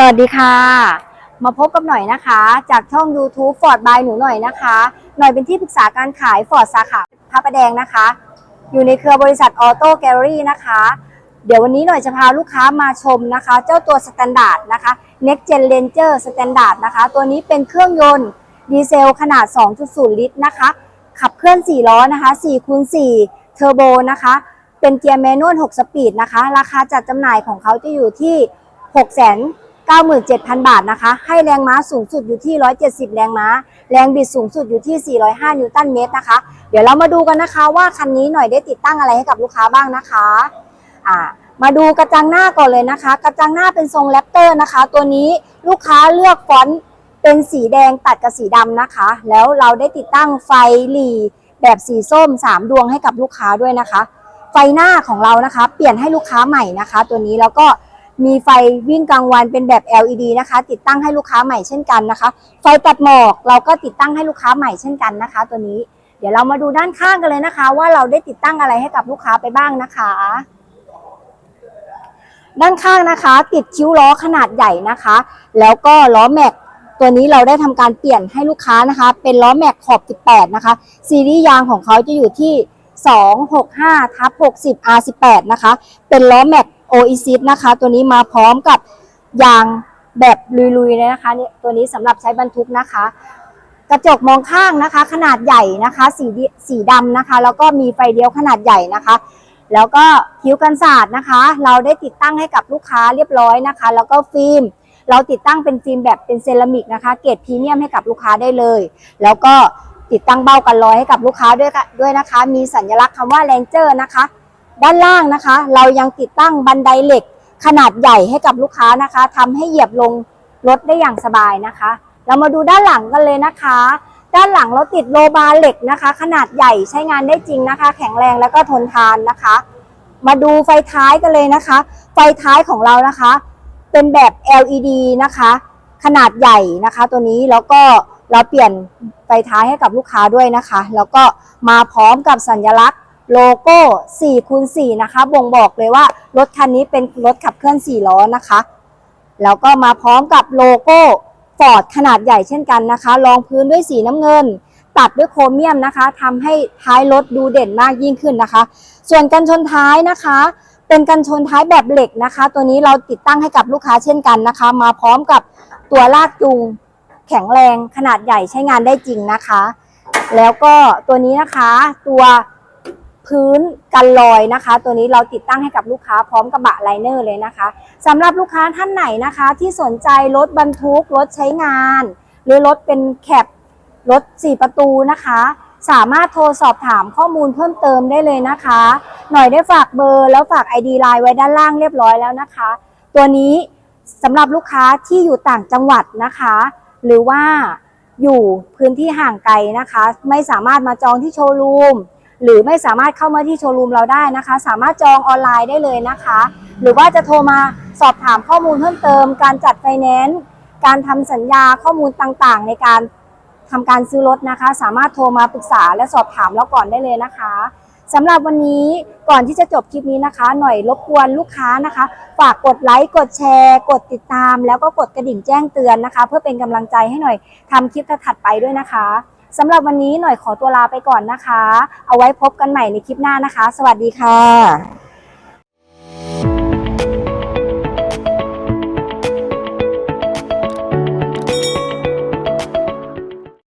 สวัสดีค่ะ มาพบกับหน่อยนะคะ จากช่อง YouTube Ford by หนูหน่อยนะคะ หน่อยเป็นที่ปรึกษาการขาย Ford สาขาพระประแดงนะคะ อยู่ในเครือบริษัทออโต้แกลเลอรี่นะคะ เดี๋ยววันนี้หน่อยจะพาลูกค้ามาชมนะคะ เจ้าตัว Standard นะคะ Next Gen Ranger Standard นะคะ ตัวนี้เป็นเครื่องยนต์ดีเซลขนาด 2.0 ลิตรนะคะ ขับเคลื่อน 4 ล้อนะคะ4คูณ4เทอร์โบนะคะ เป็นเกียร์แมนนวล6สปีดนะคะ ราคาจัดจำหน่ายของเขาจะอยู่ที่ 6 97,000 บาทนะคะ ให้แรงม้าสูงสุดอยู่ที่ 170 แรงม้า แรงบิดสูงสุดอยู่ที่ 405 นิวตันเมตรนะคะ เดี๋ยวเรามาดูกันนะคะว่าคันนี้หน่อยได้ติดตั้งอะไรให้กับลูกค้าบ้างนะคะอ่ามาดูกระจังหน้าก่อนเลยนะคะ กระจังหน้าเป็นทรงแรปเตอร์นะคะ ตัวนี้ลูกค้าเลือกฟอนต์เป็นสีแดงตัดกับสีดำนะคะ แล้วเราได้ติดตั้งไฟหลีแบบสีส้ม 3 ดวงให้กับลูกค้าด้วยนะคะ ไฟหน้าของเรานะคะ เปลี่ยนให้ลูกค้าใหม่นะคะ ตัวนี้แล้วก็ มีไฟวิ่งกลางวันเป็นแบบ LED นะคะ ติดตั้งให้ลูกค้าใหม่เช่นกันนะคะ ไฟตัดหมอกเราก็ติดตั้งให้ลูกค้าใหม่เช่นกันนะคะ ตัวนี้ เดี๋ยวเรามาดูด้านข้างกันเลยนะคะ ว่าเราได้ติดตั้งอะไรให้กับลูกค้าไปบ้างนะคะ ด้านข้างนะคะ ติดคิ้วล้อขนาดใหญ่นะคะ แล้วก็ล้อแม็กตัวนี้เราได้ทำการเปลี่ยนให้ลูกค้านะคะ เป็นล้อแม็กขอบ 18 นะคะ ซีรีส์ยางของเขาจะอยู่ที่ 265ทับ60 R18 นะคะ เป็นล้อแม็ก โออิซินะคะ ตัวนี้มาพร้อมกับยางแบบลุยๆเลยนะคะเนี่ยตัวนี้สำหรับใช้บรรทุกนะคะ กระจกมองข้างนะคะ ขนาดใหญ่นะคะ สีสีดำนะคะ แล้วก็มีไฟเลี้ยวขนาดใหญ่นะคะ แล้วก็คิ้วกันศาสตร์นะคะ เราได้ติดตั้งให้กับลูกค้าเรียบร้อยนะคะ แล้วก็ฟิล์มเราติดตั้งเป็นฟิล์มแบบเป็นเซรามิกนะคะ เกรดพรีเมียมให้กับลูกค้าได้เลย แล้วก็ติดตั้งเบ้ากันรอยให้กับลูกค้าด้วยด้วยนะคะ มีสัญลักษณ์คำว่าแรงเจอร์นะคะ ด้านล่างนะคะ เรายังติดตั้งบันไดเหล็กขนาดใหญ่ให้กับลูกค้านะคะทำให้เหยียบลงรถได้อย่างสบายนะคะ เรามาดูด้านหลังกันเลยนะคะ ด้านหลังเราติดโลบาร์เหล็กนะคะ ขนาดใหญ่ใช้งานได้จริงนะคะ แข็งแรงแล้วก็ทนทานนะคะ มาดูไฟท้ายกันเลยนะคะ ไฟท้ายของเรานะคะ เป็นแบบ LED นะคะ ขนาดใหญ่นะคะ ตัวนี้แล้วก็เราเปลี่ยนไฟท้ายให้กับลูกค้าด้วยนะคะ แล้วก็มาพร้อมกับสัญลักษณ์ โลโก้4คูณ4นะคะ บ่งบอกเลยว่ารถคันนี้เป็นรถขับเคลื่อน 4 ล้อนะคะ แล้วก็มาพร้อมกับโลโก้ฟอร์ดขนาดใหญ่เช่นกันนะคะ รองพื้นด้วยสีน้ำเงิน ตัดด้วยโครเมียมนะคะทำให้ท้ายรถดูเด่นมากยิ่งขึ้นนะคะ ส่วนกันชนท้ายนะคะ เป็นกันชนท้ายแบบเหล็กนะคะ ตัวนี้เราติดตั้งให้กับลูกค้าเช่นกันนะคะ มาพร้อมกับตัวลากจูงแข็งแรงขนาดใหญ่ใช้งานได้จริงนะคะ แล้วก็ตัวนี้นะคะตัว พื้นกันรอยนะคะ ตัวนี้เราติดตั้งให้กับลูกค้าพร้อมกระบะไลเนอร์เลยนะคะสำหรับลูกค้าท่านไหนนะคะ ที่สนใจรถบรรทุกรถใช้งาน หรือรถเป็นแคปรถ 4 ประตูนะคะ สามารถโทรสอบถามข้อมูลเพิ่มเติมได้เลยนะคะ หน่อยได้ฝากเบอร์แล้วฝาก ID ไลน์ไว้ด้านล่างเรียบร้อยแล้วนะคะ ตัวนี้สำหรับลูกค้าที่อยู่ต่างจังหวัดนะคะ หรือว่าอยู่พื้นที่ห่างไกลนะคะ ไม่สามารถมาจองที่โชว์รูม หรือไม่สามารถเข้ามาที่โชว์รูมเราได้นะคะ สามารถจองออนไลน์ได้เลยนะคะ หรือว่าจะโทรมาสอบถามข้อมูลเพิ่มเติม การจัดไฟแนนซ์การทำสัญญาข้อมูลต่างๆ ในการทำการซื้อรถนะคะ สามารถโทรมาปรึกษาและสอบถามเราก่อนได้เลยนะคะสำหรับวันนี้ก่อนที่จะจบคลิปนี้นะคะ หน่อยรบกวนลูกค้านะคะ ฝากกดไลค์กดแชร์ กดติดตาม แล้วก็กดกระดิ่งแจ้งเตือนนะคะ เพื่อเป็นกำลังใจให้หน่อยทำคลิปถัดไปด้วยนะคะ สำหรับวันนี้หน่อยขอตัวลาไปก่อนนะคะ เอาไว้พบกันใหม่ในคลิปหน้านะคะ สวัสดีค่ะ